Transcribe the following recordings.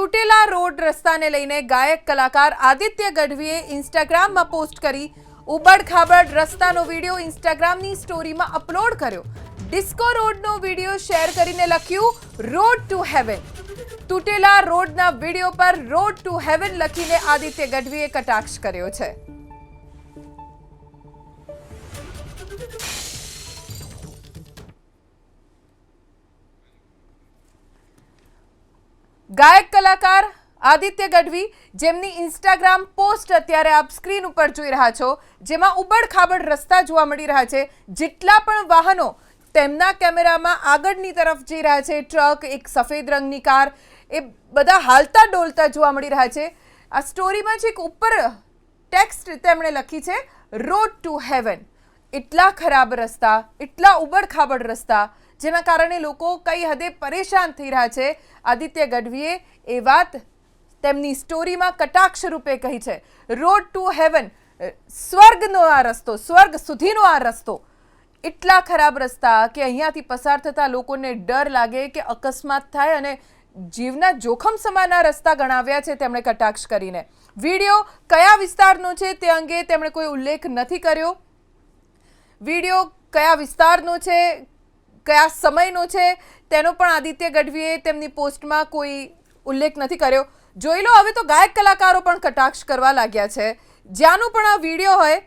તૂટેલા રોડ રસ્તાને લઈને ગાયક કલાકાર આદિત્ય ગઢવીએ ઇન્સ્ટાગ્રામમાં પોસ્ટ કરી ઉબડ ખાબડ રસ્તાનો વીડિયો ઇન્સ્ટાગ્રામની સ્ટોરીમાં અપલોડ કર્યો. ડિસ્કો રોડનો વીડિયો શેર કરીને લખ્યું રોડ ટુ હેવન તૂટેલા રોડના વીડિયો પર રોડ ટુ હેવન લખીને આદિત્ય ગઢવીએ કટાક્ષ કર્યો છે. ગાયક કલાકાર આદિત્ય ગઢવી જેમની ઇન્સ્ટાગ્રામ પોસ્ટ અત્યારે આપ સ્ક્રીન ઉપર જોઈ રહ્યા છો, જેમાં ઉબડ ખાબડ રસ્તા જોવા મળી રહ્યા છે. જેટલા પણ વાહનો તેમના કેમેરામાં આગળની તરફ જઈ રહ્યા છે. ટ્રક, એક સફેદ રંગની કાર, એ બધા હાલતા ડોલતા જોવા મળી રહ્યા છે. આ સ્ટોરીમાં જ એક ઉપર ટેક્સ્ટ તેમણે લખી છે રોડ ટુ હેવન એટલા ખરાબ રસ્તા, એટલા ઉબડ ખાબડ રસ્તા જેના કારણે લોકો કઈ હદે પરેશાન થઈ રહ્યા છે, આદિત્ય ગઢવીએ એ વાત તેમની સ્ટોરીમાં કટાક્ષ રૂપે કહી છે. રોડ ટુ હેવન સ્વર્ગનો આ રસ્તો, સ્વર્ગ સુધીનો આ રસ્તો. એટલા ખરાબ રસ્તા કે અહીંયાથી પસાર થતા લોકોને ડર લાગે કે અકસ્માત થાય અને જીવના જોખમ સમાના રસ્તા ગણાવ્યા છે તેમણે કટાક્ષ કરીને. વીડિયો કયા વિસ્તારનો છે તે અંગે તેમણે કોઈ ઉલ્લેખ નથી કર્યો. વીડિયો કયા વિસ્તારનો છે કયા સમયનો છે તેનો પણ આદિત્ય ગઢવીએ તેમની પોસ્ટમાં કોઈ ઉલ્લેખ નથી કર્યો. જોઈ લો, હવે તો ગાયક કલાકારો પણ કટાક્ષ કરવા લાગ્યા છે. જ્યાંનું પણ આ વીડિયો હોય,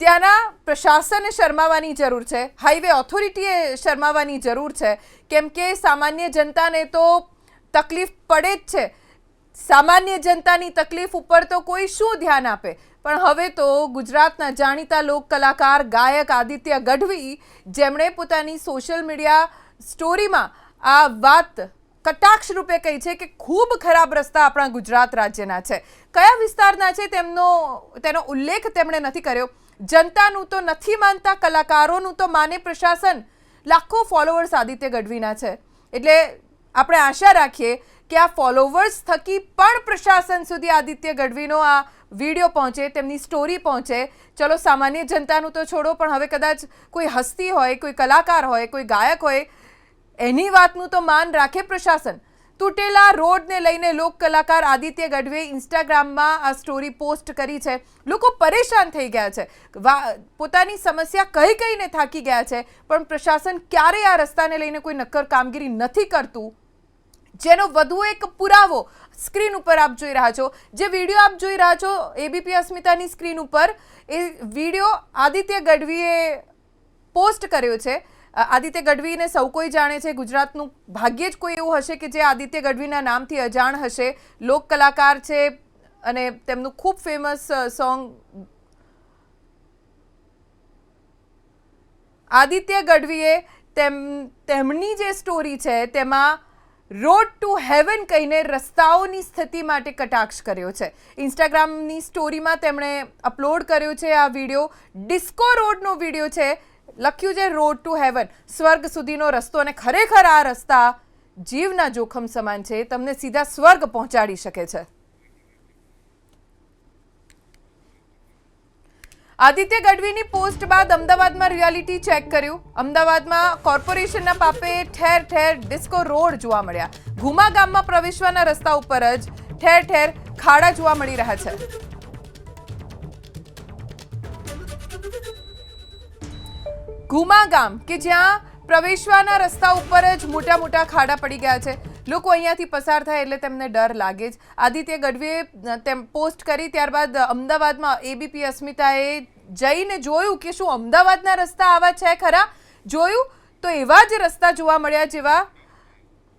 ત્યાંના પ્રશાસને શરમાવાની જરૂર છે. હાઈવે ઓથોરિટીએ શરમાવાની જરૂર છે. કેમ કે સામાન્ય જનતાને તો તકલીફ પડે જ છે. સામાન્ય જનતાની તકલીફ ઉપર તો કોઈ શું ધ્યાન આપે? પણ હવે તો ગુજરાતના જાણીતા લોક કલાકાર ગાયક આદિત્ય ગઢવી, જેમણે પોતાની સોશિયલ મીડિયા સ્ટોરીમાં આ વાત કટાક્ષ રૂપે કહી છે કે ખૂબ ખરાબ રસ્તા આપણા ગુજરાત રાજ્યના છે. કયા વિસ્તારના છે તેમનો, તેનો ઉલ્લેખ તેમણે નથી કર્યો. જનતાનું તો નથી માનતા, કલાકારોનું તો માને પ્રશાસન. લાખો ફોલોઅર્સ આદિત્ય ગઢવીના છે. એટલે આપણે આશા રાખીએ કે આ ફોલોવર્સ થકી પણ પ્રશાસન સુધી આદિત્ય ગઢવીનો આ વીડિયો પહોંચે, તેમની સ્ટોરી પહોંચે. ચલો, સામાન્ય જનતાનું તો છોડો, પણ હવે કદાચ કોઈ હસ્તી હોય, કોઈ કલાકાર હોય, કોઈ ગાયક હોય, એની વાતનું તો માન રાખે પ્રશાસન. તૂટેલા રોડને લઈને લોક કલાકાર આદિત્ય ગઢવીએ ઇન્સ્ટાગ્રામમાં આ સ્ટોરી પોસ્ટ કરી છે. લોકો પરેશાન થઈ ગયા છે. પોતાની સમસ્યા કહી કહીને થાકી ગયા છે, પણ પ્રશાસન ક્યારેય આ રસ્તાને લઈને કોઈ નક્કર કામગીરી નથી કરતું. જેનો વધુ એક પુરાવો સ્ક્રીન ઉપર આપ જોઈ રહ્યા છો. જે વીડિયો આપ જોઈ રહ્યા છો એબીપી અસ્મિતાની સ્ક્રીન ઉપર, એ વીડિયો આદિત્ય ગઢવીએ પોસ્ટ કર્યો છે. આદિત્ય ગઢવીને સૌ કોઈ જાણે છે, ગુજરાતનું ભાગ્યે જ કોઈ એવું હશે કે જે આદિત્ય ગઢવીના નામથી અજાણ હશે. લોક કલાકાર છે અને તેમનું ખૂબ ફેમસ સોંગ આદિત્ય ગઢવીએ તેમ, તેમની જે સ્ટોરી છે, તેમાં રોડ ટુ હેવન કહીને રસ્તાઓની સ્થિતિ માટે કટાક્ષ કર્યો છે. ઇન્સ્ટાગ્રામની સ્ટોરીમાં તેમણે અપલોડ કર્યો છે આ વીડિયો. ડિસ્કો રોડનો વીડિયો છે. લખ્યું છે રોડ ટુ હેવન. સ્વર્ગ સુધીનો રસ્તો અને ખરેખર આ રસ્તા જીવના જોખમ સમાન છે. તમને સીધા સ્વર્ગ પહોંચાડી શકે છે. આદિત્ય ગઢવીની પોસ્ટ બાદ અમદાવાદમાં રિયાલિટી ચેક કર્યું. અમદાવાદમાં કોર્પોરેશનના પાપે ઠેર ઠેર ડિસ્કો રોડ જોવા મળ્યા. ઘુમા ગામમાં પ્રવેશવાના રસ્તા ઉપર જ ઠેર ઠેર ખાડા જોવા મળી રહ્યા છે. ઘુમા ગામ કે જ્યાં પ્રવેશવાના રસ્તા ઉપર જ મોટા મોટા ખાડા પડી ગયા છે. લોકો અહીંયાથી પસાર થાય એટલે તેમને ડર લાગે જ. આદિત્ય ગઢવીએ તેમ પોસ્ટ કરી ત્યારબાદ અમદાવાદમાં એબીપી અસ્મિતાએ જઈને જોયું કે શું અમદાવાદના રસ્તા આવા છે ખરા? જોયું તો એવા જ રસ્તા જોવા મળ્યા જેવા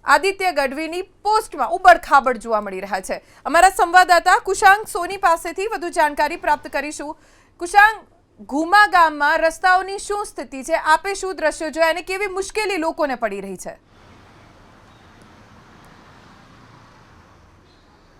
આદિત્ય ગઢવીની પોસ્ટમાં ઉબડ ખાબડ જોવા મળી રહ્યા છે. અમારા સંવાદદાતા કુશાંક સોની પાસેથી વધુ જાણકારી પ્રાપ્ત કરીશું. કુશાંક ઘુમા ગામમાં રસ્તાઓની શું સ્થિતિ છે? આપે શું દ્રશ્યો જોયા અને કેવી મુશ્કેલી લોકોને પડી રહી છે?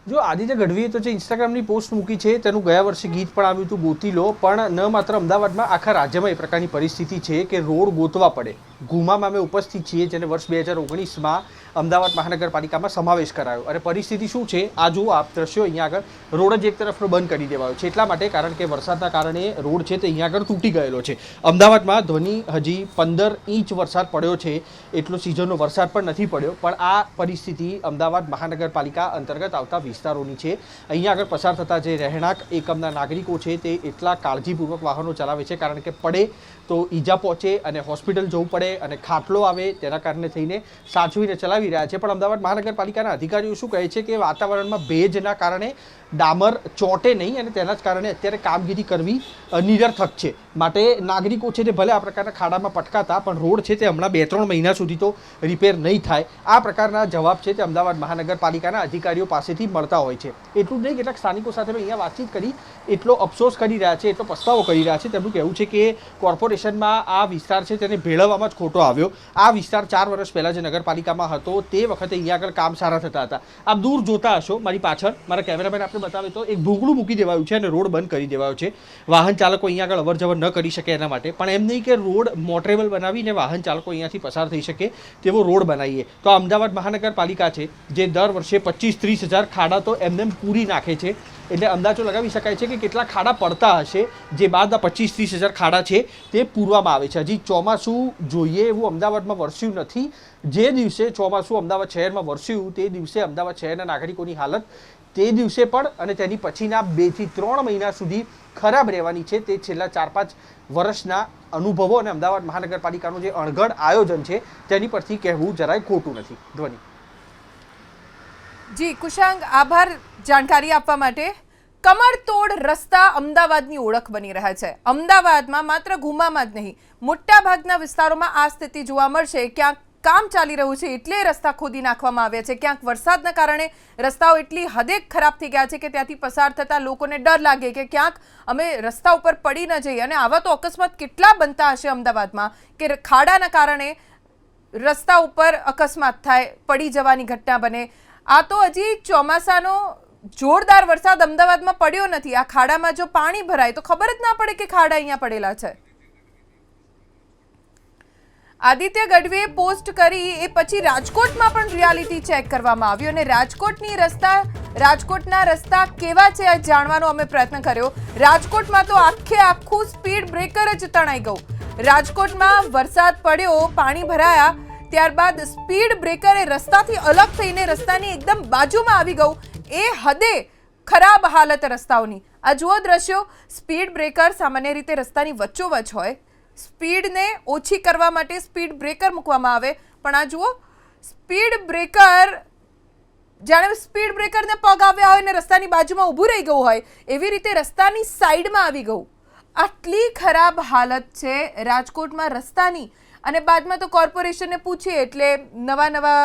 જો આદિત્ય ગઢવીએ તો જે ઇન્સ્ટાગ્રામની પોસ્ટ મૂકી છે, તેનું ગયા વર્ષે ગીત પણ આવ્યું હતું ગોતી લો, પણ ન માત્ર અમદાવાદમાં, આખા રાજ્યમાં એ પ્રકારની પરિસ્થિતિ છે કે રોડ ગોતવા પડે. ગુમામાં અમે ઉપસ્થિત છીએ, જેને વર્ષ બે હજાર ઓગણીસમાં અમદાવાદ મહાનગરપાલિકામાં સમાવેશ કરાયો. અને પરિસ્થિતિ શું છે? આ જુઓ આપ દ્રશ્યો અહીંયા આગળ. રોડ જ એક તરફનો બંધ કરી દેવાયો છે. એટલા માટે કારણ કે વરસાદના કારણે રોડ છે તે અહીંયા આગળ તૂટી ગયેલો છે. અમદાવાદમાં ધ્વનિ હજી પંદર ઇંચ વરસાદ પડ્યો છે. એટલો સિઝનનો વરસાદ પણ નથી પડ્યો. પણ આ પરિસ્થિતિ અમદાવાદ મહાનગરપાલિકા અંતર્ગત આવતા વિસ્તારોની છે. અહીંયા આગળ પસાર થતા જે રહેણાંક એકમના નાગરિકો છે તે એટલા કાળજીપૂર્વક વાહનો ચલાવે છે. કારણ કે પડે તો ઈજા પહોંચે અને હોસ્પિટલ જવું પડે અને ખાટલો આવે તેના કારણે થઈને સાચવીને ચલાવી રહ્યા છે. પણ અમદાવાદ મહાનગરપાલિકાના અધિકારીઓ શું કહે છે કે વાતાવરણમાં ભેજના કારણે ડામર ચોટે નહીં અને તેના જ કારણે અત્યારે કામગીરી કરવી નિરર્થક છે. માટે નાગરિકો છે તે ભલે આ પ્રકારના ખાડામાં પટકાતા, પણ રોડ છે તે હમણાં બે ત્રણ મહિના સુધી તો રિપેર નહીં થાય. આ પ્રકારના જવાબ છે તે અમદાવાદ મહાનગરપાલિકાના અધિકારીઓ પાસેથી મળતા હોય છે. એટલું જ નહીં, કેટલાક સ્થાનિકો સાથે અહીંયા વાતચીત કરી, એટલો અફસોસ કરી રહ્યા છે, એટલો પસ્તાવો કરી રહ્યા છે, તેમનું કહેવું છે કે કોર્પોરેશનમાં આ વિસ્તાર છે તેને ભેળવવામાં જ ખોટો આવ્યો. આ વિસ્તાર ચાર વર્ષ પહેલાં જે નગરપાલિકામાં હતો, તે વખતે અહીંયા આગળ કામ સારા થતા હતા. આપ દૂર જોતા હશો, મારી પાછળ, મારા કેમેરામેન આપણે બતાવે તો એક ભૂગળું મૂકી દેવાયું છે અને રોડ બંધ કરી દેવાયો છે. વાહન ચાલકો અહીંયા આગળ અવર જવર ન કરી શકે એના માટે. પણ એમ નહીં કે રોડ મોટરેબલ બનાવીને વાહન ચાલકો અહીંયાથી પસાર થઈ શકે તેવો રોડ બનાવીએ. તો અમદાવાદ મહાનગરપાલિકા છે, જે દર વર્ષે પચીસ ત્રીસ હજાર ખાડા તો એમને એમ પૂરી નાખે છે. એટલે અંદાજો લગાવી શકાય છે કે કેટલા ખાડા પડતા હશે, જે બાદ આ પચીસ ત્રીસ હજાર ખાડા છે તે પૂરવામાં આવે છે. હજી ચોમાસું જોઈએ એવું અમદાવાદમાં વરસ્યું નથી. જે દિવસે ચોમાસું અમદાવાદ શહેરમાં વરસ્યું તે દિવસે અમદાવાદ શહેરના નાગરિકોની હાલત તે દિવસે પણ અને તેની પછીના બેથી ત્રણ મહિના સુધી ખરાબ રહેવાની છે. તે છેલ્લા ચાર પાંચ વર્ષના અનુભવો અને અમદાવાદ મહાનગરપાલિકાનું જે અણઘડ આયોજન છે, તેની પરથી કહેવું જરાય ખોટું નથી. ધ્વનિ. જી, કુશાંગ, આભાર જાણકારી આપવા માટે. કમરતોડ રસ્તા અમદાવાદની ઓળખ બની રહ્યા છે. અમદાવાદમાં માત્ર ગુમામાં જ નહીં, મોટાભાગના વિસ્તારોમાં આ સ્થિતિ જોવા મળશે. ક્યાંક કામ ચાલી રહ્યું છે, એટલે રસ્તા ખોદી નાખવામાં આવ્યા છે. ક્યાંક વરસાદના કારણે રસ્તાઓ એટલી હદે ખરાબ થઈ ગયા છે કે ત્યાંથી પસાર થતા લોકોને ડર લાગે કે ક્યાંક અમે રસ્તા ઉપર પડી ન જઈએ. અને આવા તો અકસ્માત કેટલા બનતા હશે અમદાવાદમાં કે ખાડાના કારણે રસ્તા ઉપર અકસ્માત થાય, પડી જવાની ઘટના બને. આ તો હજી ચોમાસાનો જોરદાર વરસાદ અમદાવાદમાં પડ્યો નથી. આ ખાડામાં જો પાણી ભરાય તો ખબર જ ના પડે કે ખાડા અહીંયા પડેલા છે. આદિત્ય ગઢવીએ પોસ્ટ કરી, એ પછી રાજકોટમાં પણ રિયાલિટી ચેક કરવામાં આવ્યું અને રાજકોટની રસ્તા, રાજકોટના રસ્તા કેવા છે જાણવાનો અમે પ્રયત્ન કર્યો. રાજકોટમાં તો આખે આખું સ્પીડ બ્રેકર જ તણાઈ ગયું. રાજકોટમાં વરસાદ પડ્યો, પાણી ભરાયા, ત્યારબાદ સ્પીડ બ્રેકર રસ્તાથી અલગ થઈને રસ્તાની એકદમ બાજુમાં આવી ગયું. એ હદે ખરાબ હાલત રસ્તાઓની. આ જુઓ દ્રશ્યો સ્પીડ બ્રેકર સામાન્ય રીતે રસ્તાની વચ્ચોવચ હોય. સ્પીડને ઓછી કરવા માટે સ્પીડ બ્રેકર મૂકવામાં આવે. પણ આ જુઓ, સ્પીડ બ્રેકર, જાણે સ્પીડ બ્રેકરને પગ આવ્યા હોય ને રસ્તાની બાજુમાં ઊભું રહી ગયું હોય, એવી રીતે રસ્તાની સાઈડમાં આવી ગયું. આટલી ખરાબ હાલત છે રાજકોટમાં રસ્તાની. અને બાદમાં તો કોર્પોરેશનને પૂછીએ, એટલે નવા નવા,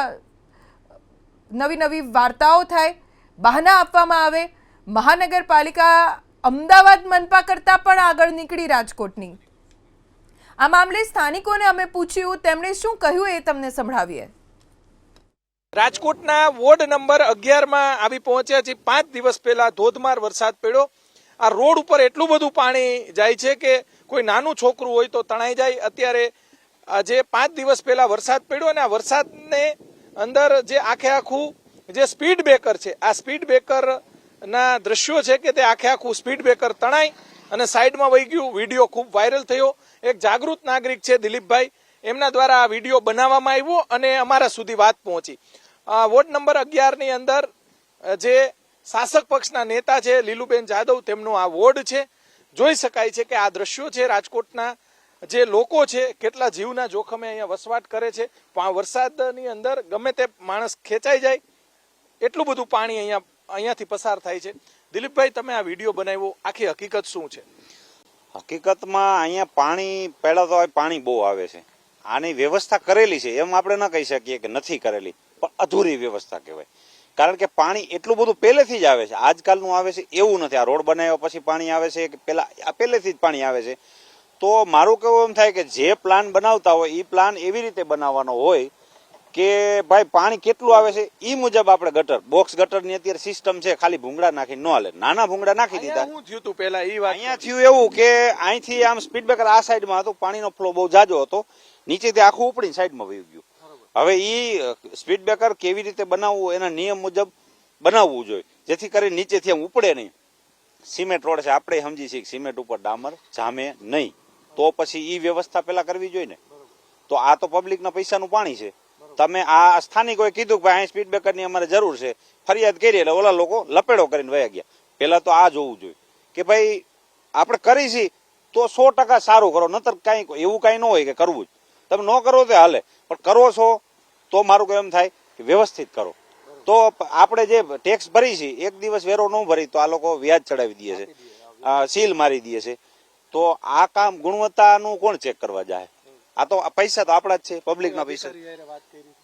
નવી નવી વાર્તાઓ થાય, બહાના આપવામાં આવે. મહાનગરપાલિકા અમદાવાદ મનપા કરતાં પણ આગળ નીકળી રાજકોટની. આ મામલે સ્થાનિકોને અમે પૂછ્યું, તેમણે શું કહ્યું એ તમને સંભળાવીએ. રાજકોટના વોર્ડ નંબર અગિયારમાં આવી પહોંચ્યા છે. પાંચ દિવસ પહેલા ધોધમાર વરસાદ પડ્યો. આ રોડ ઉપર એટલું બધું પાણી જાય છે કે કોઈ નાનું છોકરું હોય તો તણાઈ જાય. અત્યારે જે પાંચ દિવસ પહેલા વરસાદ પડ્યો અને આ વરસાદને અંદર જે આખે આખું જે સ્પીડ બ્રેકર છે, આ સ્પીડ બ્રેકરના દ્રશ્યો છે કે તે આખે આખું સ્પીડ બ્રેકર તણાઈ અને સાઈડમાં વહી ગયું, વીડિયો ખૂબ વાયરલ થયો. એક જાગૃત નાગરિક છે દિલીપભાઈ. એમના દ્વારા આ વીડિયો બનાવવામાં આવ્યો અને અમારા સુધી વાત પહોંચી. વોર્ડ નંબર અગિયારની અંદર જે શાસક પક્ષના નેતા છે લીલુબેન જાદવ, તેમનો આ વોર્ડ છે. જોઈ શકાય છે કે આ દ્રશ્યો છે રાજકોટના જે લોકો છે, કેટલા જીવના જોખમે અહીંયા વસવાટ કરે છે. વરસાદની અંદર ગમે તે માણસ ખેંચાઈ જાય, એટલું બધું પાણી અહીંયા, અહીંયાથી પસાર થાય છે. દિલીપભાઈ, તમે આ વીડિયો બનાવ્યો, આખી હકીકત શું છે? હકીકતમાં અહીંયા પાણી, પહેલા તો પાણી બહુ આવે છે. આની વ્યવસ્થા કરેલી છે, એમ આપણે ન કહી શકીએ કે નથી કરેલી, પણ અધૂરી વ્યવસ્થા કહેવાય. કારણ કે પાણી એટલું બધું પહેલેથી જ આવે છે, આજકાલનું આવે છે, એવું નથી. આ રોડ બનાવ્યા પછી પાણી આવે છે, કે પહેલાં પહેલેથી જ પાણી આવે છે. તો મારું કહેવું એમ થાય કે જે પ્લાન બનાવતા હોય એ પ્લાન એવી રીતે બનાવવાનો હોય કે ભાઈ પાણી કેટલું આવે છે? એ મુજબ આપણે ગટર. બોક્સ ગટરની અત્યારે સિસ્ટમ છે ખાલી ભૂંગળા નાખી ન હાલે. નાના ભૂંગળા નાખી દીધા. અહીંયા થયું હતું પેલા એ વાત અહીંયા થયું એવું કે અહીંથી આમ સ્પીડ બ્રેકર આ સાઈડમાં હતું પાણીનો ફ્લો બહુ જાજો હતો. નીચેથી આખું ઉપડીને સાઈડમાં વહી ગયું. હવે એ સ્પીડ બ્રેકર કેવી રીતે બનાવવું એના નિયમ મુજબ બનાવવું જોઈએ. જેથી કરીને નીચેથી આમ ઉપડે નહીં. સિમેન્ટ રોડ છે આપણે સમજી છીએ કે સિમેન્ટ ઉપર ડામર જામે નહીં. તો પછી એ વ્યવસ્થા પેલા કરવી જોઈએ ને. તો આ તો પબ્લિકના પૈસાનું પાણી છે. તમે આ સ્થાનિકોએ કીધું કે ભાઈ અહીં સ્પીડ બ્રેકરની અમારે જરૂર છે. ફરિયાદ કરી એટલે ઓલા લોકો લપેડો કરીને વયા ગયા. પેલા તો આ જોવું જોઈએ. કે ભાઈ આપણે કરી છીએ તો સો ટકા સારું કરો નતર કાંઈ એવું કાંઈ ન હોય કે કરવું જ. તમે ન કરો તો હાલે. પણ કરો છો તો મારું કહેવું એમ થાય કે વ્યવસ્થિત કરો. તો આપણે જે ટેક્સ ભરી છે એક દિવસ વેરો ન ભરી તો આ લોકો વ્યાજ ચડાવી દે છે. સીલ મારી દે છે. તો આ કામ ગુણવત્તાનું કોણ ચેક કરવા જાય? આ તો આ પૈસા તો આપણા જ છે પબ્લિકના પૈસા.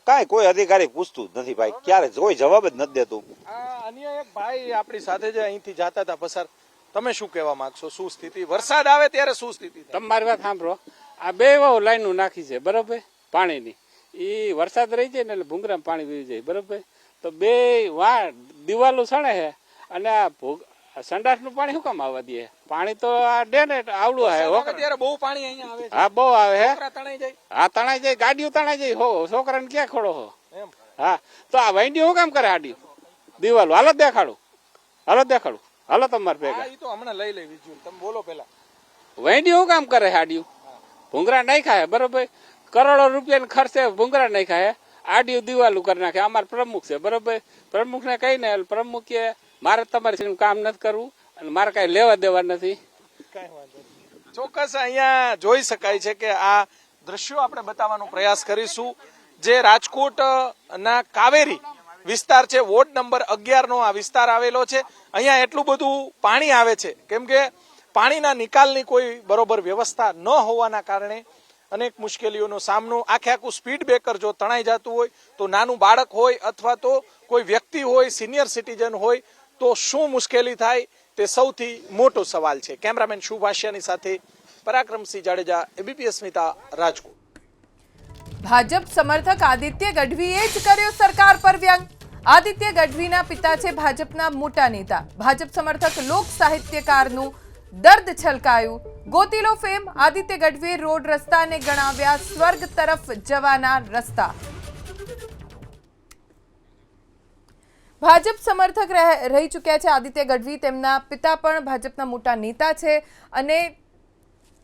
કાંઈ કોઈ અધિકારી પૂછતું જ નથી ભાઈ. ક્યારે? કોઈ જવાબ જ નથી દેતું. આ અન્ય એક ભાઈ આપણી સાથે જે અહીંથી જાતા હતા પસાર તમે શું કહેવા માંગશો? શું સ્થિતિ? વરસાદ આવે ત્યારે શું સ્થિતિ થાય? તમે મારી વાત સાંભળો. આ બે લાઈનો નાખી છે બરોબર? પાણીની. એ વરસાદ રહી જાય ને એટલે ભૂંગરામાં પાણી પી જાય બરોબર? તો બે વા દિવાલો સણે છે અને આ ભૂ- આ સંડાસનું પાણી શું કામ આવવા દે? પાણી તો આ ડે ને આવડું આવે ત્યારે બહુ પાણી અહીંયા આવે હા બહુ આવે હે. હા તણાઈ જાય? હા તણાઈ જાય ગાડીઓ તણાઈ જાય હો છોકરાને ક્યાં ખોડો હો? એમ? હા તો આ વૈંડી શું કામ કરે આડી? દિવાલ હાલો દેખાડું. હાલો દેખાડું. હાલો તમારે ભેગા. એ તો હમણાં લઈ લઈ વિઝ્યુઅલ તમે બોલો પેલા વૈંડી શું કામ કરે હાડિયું ભૂંગરા નહીં ખાય બરોબર? કરોડો રૂપિયાને ખર્ચે ભૂંગરા નહીં ખાય આડિયું દિવાલું કરી નાખે. અમારે પ્રમુખ છે બરોબર? પ્રમુખને કહીને પ્રમુખ કે મારે તમારી કામ નથી કરવું. અને મારે કાંઈ લેવા દેવા નથી. ચોક્કસ અહીંયા જોઈ શકાય છે કે આ દ્રશ્યો આપણે બતાવવાનો પ્રયાસ કરીશું. જે રાજકોટ ના કાવેરી વિસ્તાર છે, વોર્ડ નંબર અગિયાર નો આ વિસ્તાર આવેલો છે. અહીંયા એટલું બધું પાણી આવે છે. કેમ કે પાણીના નિકાલની કોઈ બરોબર વ્યવસ્થા ન હોવાના કારણે અનેક મુશ્કેલીઓનો સામનો. આખે આખું સ્પીડ બ્રેકર જો તણાઈ જતું હોય, તો નાનું બાળક હોય અથવા તો કોઈ વ્યક્તિ હોય, સિનિયર સિટીઝન હોય, તો શું મુશ્કેલી થાય? તે સૌથી મોટો સવાલ છે. કેમેરામેન શુભાષ્યાની સાથે પરાક્રમસિંહ જાડેજા એબીપી સ્મિતા રાજકોટ. ભાજપ સમર્થક આદિત્ય ગઢવીએ જ કર્યો સરકાર પર વ્યંગ. આદિત્ય ગઢવીના પિતા છે ભાજપના મોટા નેતા. ભાજપ સમર્થક લોક સાહિત્યકારનું દર્દ છલકાયું. ગોતીલો ફેમ આદિત્ય ગઢવીએ રોડ રસ્તાને ગણાવ્યા સ્વર્ગ તરફ જવાના રસ્તા. ભાજપ સમર્થક રહે- ચૂક્યા છે. આદિત્ય ગઢવી તેમના પિતા પણ ભાજપના મોટા નેતા છે અને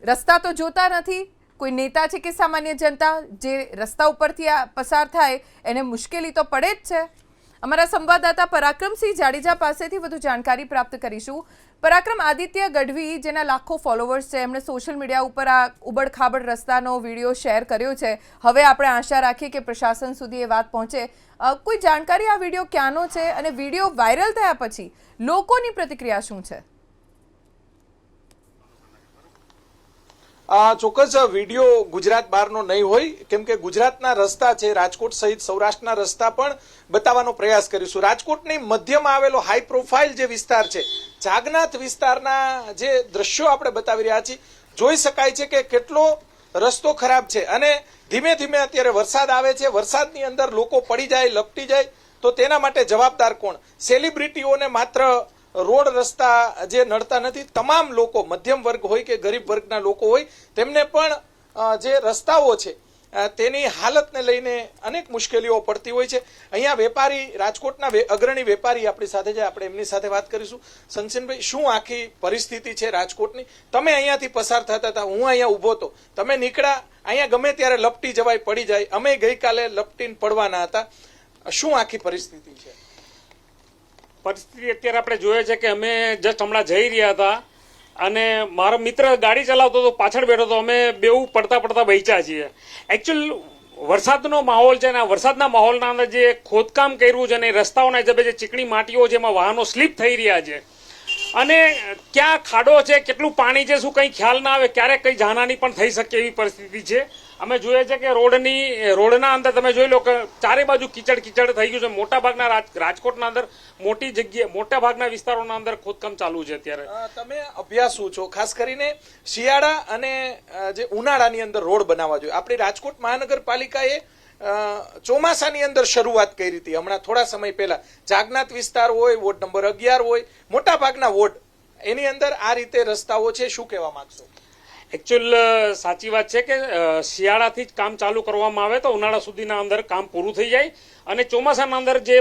રસ્તા તો જોતા નથી. કોઈ નેતા છે કે સામાન્ય જનતા જે રસ્તા ઉપરથી પસાર થાય એને મુશ્કેલી તો પડે જ છે. અમારા સંવાદદાતા પરાક્રમસિંહ જાડેજા પાસેથી વધુ જાણકારી પ્રાપ્ત કરીશું. પરાક્રમ આદિત્ય ગઢવી, જેના લાખો ફોલોવર્સ છે, એમણે સોશિયલ મીડિયા ઉપર આ ઉબડખાબડ રસ્તાનો વીડિયો શેર કર્યો છે. હવે આપણે આશા રાખીએ કે પ્રશાસન સુધી એ વાત પહોંચે. કોઈ જાણકારી આ વીડિયો ક્યાંનો છે અને વીડિયો વાયરલ થયા પછી લોકોની પ્રતિક્રિયા શું છે? ચોક્કસ વીડિયો ગુજરાત બહારનો નહીં હોય, કેમ કે ગુજરાતના રસ્તા છે, રાજકોટ સહિત સૌરાષ્ટ્રના રસ્તા પણ બતાવવાનો પ્રયાસ કરીશું. રાજકોટની મધ્યમાં આવેલો હાઈ પ્રોફાઇલ જે વિસ્તાર છે, જાગનાથ વિસ્તારના જે દ્રશ્યો આપણે બતાવી રહ્યા છીએ, જોઈ શકાય છે કે કેટલો રસ્તો ખરાબ છે અને ધીમે ધીમે અત્યારે વરસાદ આવે છે. વરસાદની અંદર લોકો પડી જાય, લપટી જાય, તો તેના માટે જવાબદાર કોણ? સેલિબ્રિટીઓને માત્ર રોડ રસ્તા જે નડતા નથી, તમામ લોકો, મધ્યમ વર્ગ હોય કે ગરીબ વર્ગના લોકો હોય, તેમને પણ જે રસ્તાઓ છે તેની હાલતને લઈને અનેક મુશ્કેલીઓ પડતી હોય છે. અહીંયા વેપારી, રાજકોટના અગ્રણી વેપારી આપણી સાથે છે, આપણે એમની સાથે વાત કરીશું. સનસીનભાઈ, શું આખી પરિસ્થિતિ છે રાજકોટની? તમે અહીંયાથી પસાર થતા હતા, હું અહીંયા ઊભો હતો. તમે નીકળ્યા, અહીંયા ગમે ત્યારે લપટી જવાય, પડી જાય. અમે ગઈકાલે લપટીને પડવાના હતા. શું આખી પરિસ્થિતિ છે? પરિસ્થિતિ અત્યારે આપણે જોઈએ છે કે અમે જસ્ટ હમણાં જઈ રહ્યા હતા અને મારો મિત્ર ગાડી ચલાવતો હતો, પાછળ બેઠો હતો, અમે બેઉ પડતા પડતા બચ્યા છીએ. એકચ્યુઅલ વરસાદનો માહોલ છે ને આ વરસાદના માહોલના અંદર જે ખોદકામ કર્યું છે અને રસ્તાઓના હિસાબે જે ચીકણી માટીઓ છે, એમાં વાહનો સ્લીપ થઈ રહ્યા છે. અને ક્યાં ખાડો છે, કેટલું પાણી છે, શું કંઈ ખ્યાલ ના આવે, ક્યારેક કંઈ જાનહાની પણ થઈ શકે એવી પરિસ્થિતિ છે. અમે જોઈએ છે કે રોડની રોડના અંદર તમે જોઈ લો કે ચારે બાજુ કીચડ કીચડ થઈ ગયું છે. મોટા ભાગના રાજ- રાજકોટના અંદર મોટી જગ્યાએ, મોટા ભાગના વિસ્તારોના અંદર ખોદકામ ચાલુ છે અત્યારે. તમે અભ્યાસુ છો. ખાસ કરીને શિયાળા અને જે ઉનાળાની અંદર રોડ બનાવવા જોઈએ. આપણી રાજકોટ મહાનગરપાલિકાએ ચોમાસાની અંદર શરૂઆત કરી હતી. હમણાં થોડા સમય પહેલા. જાગનાથ વિસ્તાર હોય, વોર્ડ નંબર અગિયાર હોય, મોટા ભાગના વોર્ડ. એની અંદર આ રીતે રસ્તાઓ છે. શું કહેવા માંગશો? એકચ્યુઅલ સાચી વાત છે કે શિયાળાથી જ કામ ચાલુ કરવામાં આવે તો ઉનાળા સુધીના અંદર કામ પૂરું થઈ જાય. અને ચોમાસાના અંદર જે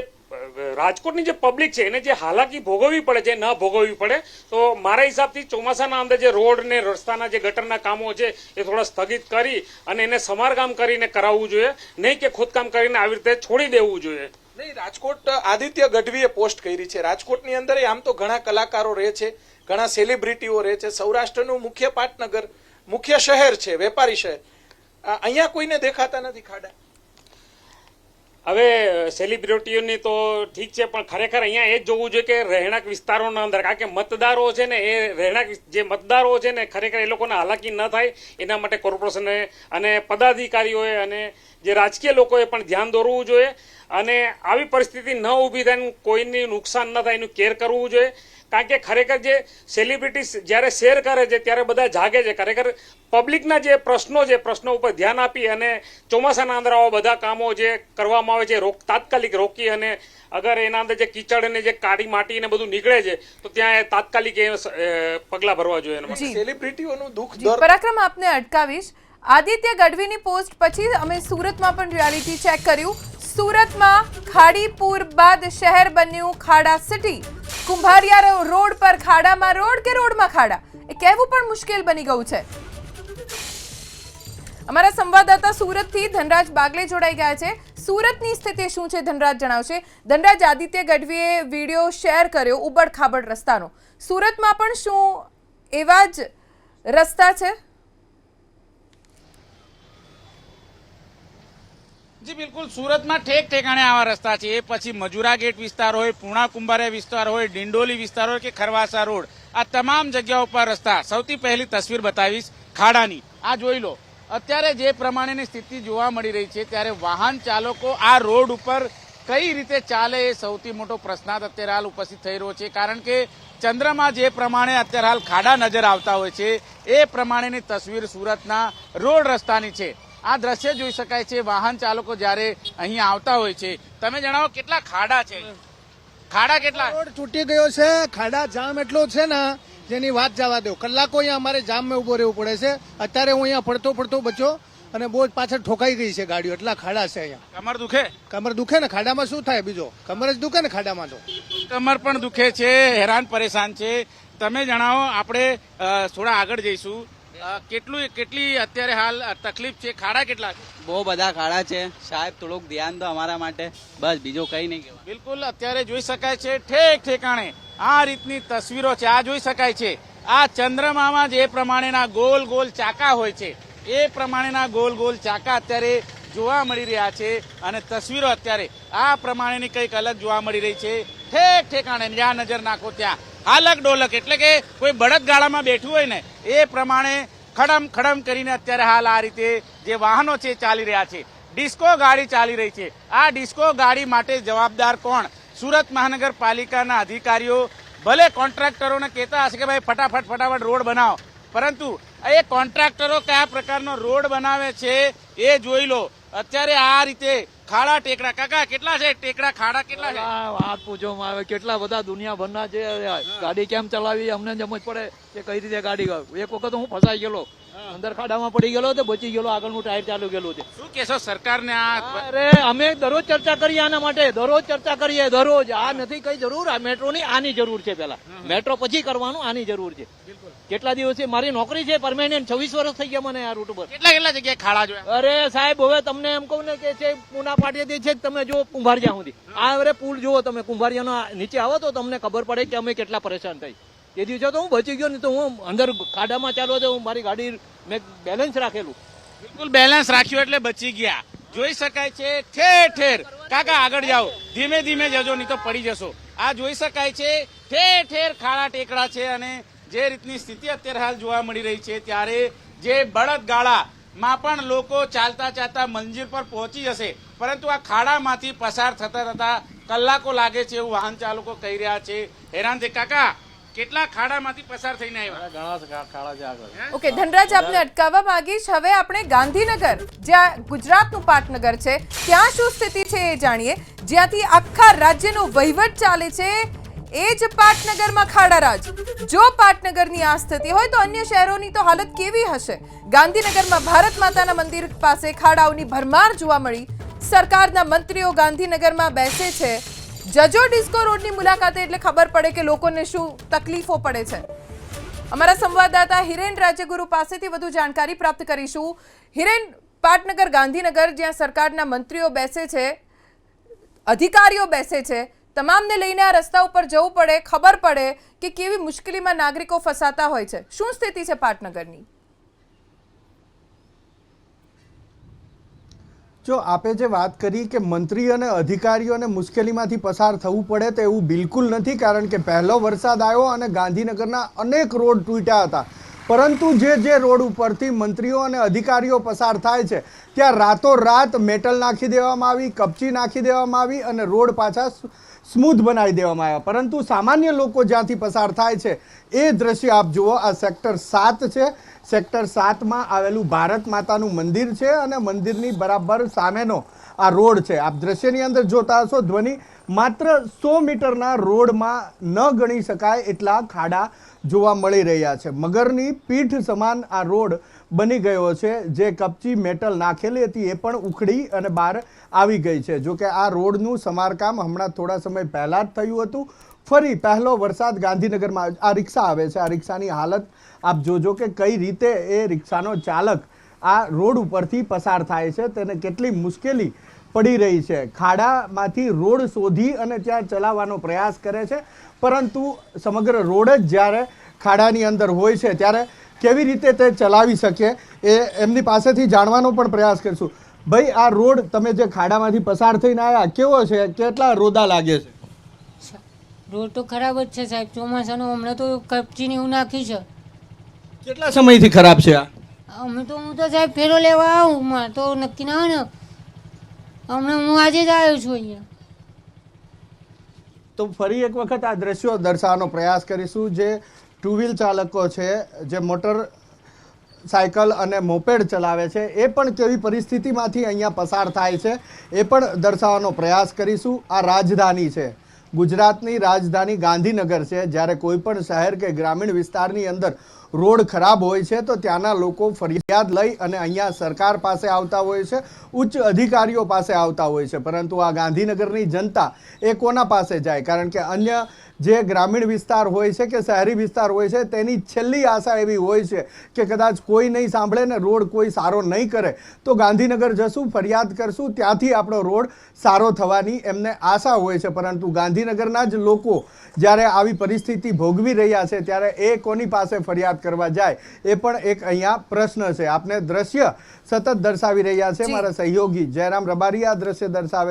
રાજકોટની જે પબ્લિક છે, એને જે હાલાકી ભોગવવી પડે છે ન ભોગવવી પડે, તો મારા હિસાબથી ચોમાસાના અંદર જે રોડ ને રસ્તાના જે ગટરના કામો છે, એ થોડા સ્થગિત કરી અને એને સમારકામ કરીને કરાવવું જોઈએ. નહીં કે ખોદકામ કરીને આવી રીતે છોડી દેવું જોઈએ. નહીં, રાજકોટ આદિત્ય ગઢવીએ પોસ્ટ કરી છે. રાજકોટની અંદર આમ તો ઘણા કલાકારો રહે છે. ઘણા સેલિબ્રિટીઓ રહે છે. સૌરાષ્ટ્રનું મુખ્ય પાટનગર, મુખ્ય શહેર છે, વેપારી શહેર. અહીંયા કોઈને દેખાતા નથી ખાડા? હવે સેલિબ્રિટીઓની તો ઠીક છે, પણ ખરેખર અહીંયા એ જ જોવું જોઈએ કે રહેણાંક વિસ્તારોના અંદર, કારણ કે મતદારો છે ને, એ રહેણાંક જે મતદારો છે ને, ખરેખર એ લોકોને હાલાકી ન થાય, એના માટે કોર્પોરેશને અને પદાધિકારીઓએ અને જે રાજકીય લોકોએ પણ ધ્યાન દોરવું જોઈએ અને આવી પરિસ્થિતિ ન ઊભી થાય, કોઈની નુકસાન ન થાય, એનું કેર કરવું જોઈએ. કારણ કે ખરેખર જે સેલિબ્રિટી જ્યારે શેર કરે છે ત્યારે બધા જાગે છે. ખરેખર પબ્લિકના જે પ્રશ્નો છે પ્રશ્નો ઉપર ધ્યાન આપી અને ચોમાસાના અંદર આવા બધા કામો જે કરવામાં આવે છે રોક તાત્કાલિક રોકી અને અગર એના અંદર જે કીચડ અને જે કાળી માટી ને બધું નીકળે છે તો ત્યાં એ તાત્કાલિક એ પગલાં ભરવા જોઈએ એના માટે. સેલિબ્રિટીઓનું દુઃખ પરાક્રમ આપને અટકાવીશ. આદિત્ય ગઢવીની પોસ્ટ પછી અમે સુરતમાં પણ રિયાલિટી ચેક કર્યું. સુરતમાં ખાડીપુર બાદ શહેર બન્યું ખાડા સિટી. કુંભારિયા રોડ પર ખાડામાં રોડ કે રોડમાં ખાડા? એ કહેવું પણ મુશ્કેલ બની ગયું છે. અમારા સંવાદદાતા સુરતથી ધનરાજ બાગલે જોડાઈ ગયા છે. સુરતની સ્થિતિ શું છે ધનરાજ જણાવશે. ધનરાજ, આદિત્ય ગઢવીએ વીડિયો શેર કર્યો ઉબડ ખાબડ રસ્તાનો. સુરતમાં પણ શું એવા જ રસ્તા છે? જી, બિલકુલ. સુરતમાં ઠેક ઠેકાણે આવા રસ્તા છે. એ પછી મજુરા ગેટ વિસ્તાર હોય, પૂણા કુંભારિયા વિસ્તાર હોય, ડિંડોલી વિસ્તાર હોય કે ખરવાસા રોડ. આ તમામ જગ્યાઓ પર રસ્તા. સૌથી પહેલી તસવીર બતાવીશ ખાડાની. આ જોઈ લો. અત્યારે જે પ્રમાણેની સ્થિતિ જોવા મળી રહી છે, ત્યારે વાહન ચાલકો આ રોડ ઉપર કઈ રીતે ચાલે એ સૌથી મોટો પ્રશ્નાર્થ અત્યારે હાલ ઉપસ્થિત થઈ રહ્યો છે. કારણ કે ચંદ્રમાં જે પ્રમાણે અત્યારે હાલ ખાડા નજર આવતા હોય છે, એ પ્રમાણેની તસવીર સુરતના રોડ રસ્તાની છે. આ દ્રશ્ય જોઈ શકાય છે વાહન ચાલકો જ્યારે અહીંયા આવતા હોય છે. તમે જણાવો કેટલા ખાડા છે? ખાડા કેટલા? રોડ તૂટી ગયો છે ખાડા જામ એટલો છે ને જેની વાત જવા દો. કલાકો અહીંયા અમારે જામમાં ઊભો રહેવું પડે છે. અત્યારે હું અહીંયા પડતો પડતો બચ્યો અને બહુ પાછળ ઠોકાઈ ગઈ છે ગાડીઓ. એટલા ખાડા છે અહીંયા. કમર દુખે? કમર દુખે ને? ખાડામાં શું થાય બીજો? કમર જ દુખે ને ખાડામાં તો? કમર પણ દુખે છે હેરાન પરેશાન છે. તમે જણાવો આપણે થોડા આગળ જઈશું. કેટલું કેટલી અત્યારે હાલ તકલીફ છે? ખાડા કેટલા છે? બહુ બધા ખાડા છે. સાહેબ થોડુંક ધ્યાન દો અમારા માટે. બસ બીજો કઈ નહીં કહેવાય. બિલકુલ અત્યારે જોઈ શકાય છે ઠેક ઠેકાણે. આ રીતની તસવીરો છે. આ જોઈ શકાય છે. આ ચંદ્રમામાં જે પ્રમાણેના ગોલ ગોલ ચાકા હોય છે એ પ્રમાણેના ગોલ ગોલ ચાકા અત્યારે જોવા મળી રહ્યા છે અને તસવીરો અત્યારે આ પ્રમાણેની કંઈક અલગ જોવા મળી રહી છે. ઠેક ઠેકાણે જ્યાં નજર નાખો ત્યાં. હાલક ડોલક એટલે કે કોઈ બળદ ગાળામાં બેઠું હોય ને, એ પ્રમાણે ખડમ ખડમ કરીને અત્યારે હાલ આ રીતે જે વાહનો છે ચાલી રહ્યા છે. ડિસ્કો ગાડી ચાલી રહી છે. આ ડિસ્કો ગાડી માટે જવાબદાર કોણ? સુરત મહાનગરપાલિકાના અધિકારીઓ. ભલે કોન્ટ્રાક્ટરોને કહેતા હશે કે ભાઈ ફટાફટ ફટાફટ રોડ બનાવો, પરંતુ એ કોન્ટ્રાક્ટરો કયા પ્રકારનો રોડ બનાવે છે એ જોઈ લો. અત્યારે આ રીતે ખાડા ટેકડા, કાકા, કેટલા છે? ટેકડા, ખાડા કેટલા છે? વાત પૂછવામાં આવે, કેટલા બધા દુનિયાભરના છે ગાડી કેમ ચલાવી, અમને સમજ પડે કે કઈ રીતે ગાડી એક વખત હું ફસાઈ ગયેલો. અંદર ખાડામાં પડી ગયેલો તો બચી ગયેલો આગળનું ટાયર ચાલુ ગયેલું છે. શું કેશો સરકારને આ અરે અમે દરરોજ ચર્ચા કરીએ આના માટે દરરોજ ચર્ચા કરીએ દરરોજ. આ નથી કઈ જરૂર આ મેટ્રોની આની જરૂર છે પેલા મેટ્રો પછી કરવાનું આની જરૂર છે. કેટલા દિવસથી મારી નોકરી છે પરમેનન્ટ છવ્વીસ વર્ષ થઈ ગયા મને આ રૂટ ઉપર. કેટલા કેટલા જગ્યાએ ખાડા જોયા? અરે સાહેબ હવે તમને એમ કહું ને કે છે પૂના પાટીએથી છે તમે જો કુંભારિયા સુધી. આ અરે પુલ જુઓ તમે કુંભારિયાનો નીચે આવો તો તમને ખબર પડે કે અમે કેટલા પરેશાન થઈ. એ દિવસે તો હું બચી ગયો ને તો હું અંદર ખાડામાં ચાલુ જાઉં, મારી ગાડી મેં બેલેન્સ રાખેલું. બિલકુલ બેલેન્સ રાખ્યું એટલે બચી ગયા. જોઈ શકાય છે, ઠેર ઠેર. કાકા, આગળ જાઓ. ધીમે ધીમે જજો, નહીં તો પડી જશો. આ જોઈ શકાય છે, ઠેર ઠેર ખાડા ટેકડા છે અને જે રીતની સ્થિતિ અત્યારે હાલ જોવા મળી રહી છે, ત્યારે જે બળદ ગાળામાં પણ લોકો ચાલતા ચાલતા મંજિલ પર પહોંચી જશે. પરંતુ આ ખાડામાંથી પસાર થતા થતા કલાકો લાગે છે એવું વાહન ચાલકો કહી રહ્યા છે. હેરાન છે. કાકા કેટલા ખાડામાંથી પસાર થઈને આવ્યા? ઘણા ખાડા છે આગળ. ઓકે ધનરાજ આપને અટકાવવા માંગીશ. હવે આપણે ગાંધીનગર જ્યાં ગુજરાતનું પાટનગર છે ત્યાં શું સ્થિતિ છે એ જાણીએ. જ્યાંથી આખા રાજ્યનો વહીવટ ચાલે છે એ જ પાટનગરમાં ખાડારાજ. જો પાટનગરની આ સ્થિતિ હોય તો અન્ય શહેરોની તો હાલત કેવી હશે? ગાંધીનગરમાં ભારત માતાના મંદિર પાસે ખાડાઓની ભરમાર જોવા મળી. સરકારના મંત્રીઓ ગાંધીનગરમાં બેસે છે. જજો ડિસ્કો રોડની મુલાકાતે એટલે ખબર પડે કે લોકોને શું તકલીફો પડે છે. અમારા સંવાદદાતા હિરેન રાજ્યગુરુ પાસેથી વધુ જાણકારી પ્રાપ્ત કરીશું. હિરેન, પાટનગર, ગાંધીનગર, જ્યાં સરકારના મંત્રીઓ બેસે છે, અધિકારીઓ બેસે છે, તમામને લઈને આ રસ્તા ઉપર જવું પડે, ખબર પડે કે કેવી મુશ્કેલીમાં નાગરિકો ફસાતા હોય છે. શું સ્થિતિ છે પાટનગરની? જો આપે જે વાત કરી કે મંત્રી અને અધિકારીઓને મુશ્કેલીમાંથી પસાર થવું પડે તો એવું બિલકુલ નથી, કારણ કે પહેલો વરસાદ આવ્યો અને ગાંધીનગરના અનેક રોડ તૂટ્યા હતા. પરંતુ જે જે રોડ ઉપરથી મંત્રીઓ અને અધિકારીઓ પસાર થાય છે, ત્યાં રાતોરાત મેટલ નાખી દેવામાં આવી, કપચી નાખી દેવામાં આવી અને રોડ પાછા સ્મૂથ બનાવી દેવામાં આવ્યા. પરંતુ સામાન્ય લોકો જ્યાંથી પસાર થાય છે, એ દ્રશ્ય આપ જુઓ, આ સેક્ટર સાત છે. સેક્ટર સાતમાં આવેલું ભારત માતાનું મંદિર છે અને મંદિરની બરાબર સામેનો આ રોડ છે. આપ દ્રશ્યની અંદર જોતા હશો, ધ્વનિ માત્ર સો મીટરના રોડમાં ન ગણી શકાય એટલા ખાડા જોવા મળી રહ્યા છે. મગરની પીઠ સમાન આ રોડ બની ગયો છે. જે કપચી મેટલ નાખેલી હતી એ પણ ઉખડી અને બહાર આવી ગઈ છે. જો કે આ રોડનું સમારકામ હમણાં થોડા સમય પહેલાં જ થયું હતું. ફરી પહેલો વરસાદ ગાંધીનગરમાં આ રિક્ષા આવે છે. આ રિક્ષાની હાલત આપ જોજો કે કઈ રીતે એ રિક્ષાનો ચાલક આ રોડ ઉપરથી પસાર થાય છે. તેને કેટલી મુશ્કેલી પડી રહી છે. ખાડામાંથી રોડ શોધી અને ત્યાં ચલાવવાનો પ્રયાસ કરે છે. પરંતુ સમગ્ર રોડ જ જ્યારે ખાડાની અંદર હોય છે, ત્યારે કેવી રીતે તે ચલાવી શકે એ એમની પાસેથી જાણવાનો પણ પ્રયાસ કરીશું. ભાઈ આ રોડ તમે જે ખાડામાંથી પસાર થઈને આવ્યા કેવો છે? કેટલા રોદા લાગે છે? રોડ તો ખરાબ જ છે સાહેબ. ચોમાસાનો હમણાં તો કપચીને એવું નાખ્યું છે. કેટલા સમયથી ખરાબ છે આ? અમે તો હું તો સાહેબ ફેરો લેવા આવું. મારે તો નક્કી ના હોય ને. હમણાં હું આજે જ આવ્યો છું અહીંયા. તો ફરી એક વખત આ દ્રશ્યો દર્શાવવાનો પ્રયાસ કરીશું જે ટુ વ્હીલ ચાલકો છે, જે મોટર સાયકલ અને મોપેડ ચલાવે છે, એ પણ કેવી પરિસ્થિતિમાંથી અહીંયા પસાર થાય છે, એ પણ દર્શાવવાનો પ્રયાસ કરીશું. આ રાજધાની છે. ગુજરાતની રાજધાની ગાંધીનગર છે, જ્યારે કોઈ પણ શહેર કે ગ્રામીણ વિસ્તારની અંદર રોડ ખરાબ હોય છે, તો ત્યાંના લોકો ફરિયાદ લઈ અને અહીંયા સરકાર પાસે આવતા હોય છે, ઉચ્ચ અધિકારીઓ પાસે આવતા હોય છે. પરંતુ આ ગાંધીનગરની જનતા એ કોના પાસે જાય? કારણ કે અન્ય જે ગ્રામીણ વિસ્તાર હોય છે કે શહેરી વિસ્તાર હોય છે, તેની છેલ્લી આશા એવી હોય છે કે કદાચ કોઈ નહીં સાંભળે ને રોડ કોઈ સારો નહીં કરે, તો ગાંધીનગર જશું, ફરિયાદ કરશું, ત્યાંથી આપણો રોડ સારો થવાની એમને આશા હોય છે. પરંતુ ગાંધીનગરના જ લોકો જ્યારે આવી પરિસ્થિતિ ભોગવી રહ્યા છે, ત્યારે એ કોની પાસે ફરિયાદ કરવા જાય એ પણ એક અહીંયા પ્રશ્ન છે. આપને દ્રશ્ય સતત દર્શાવી રહ્યા છે મારા સહયોગી. જયરામ રબારી આ દ્રશ્ય દર્શાવે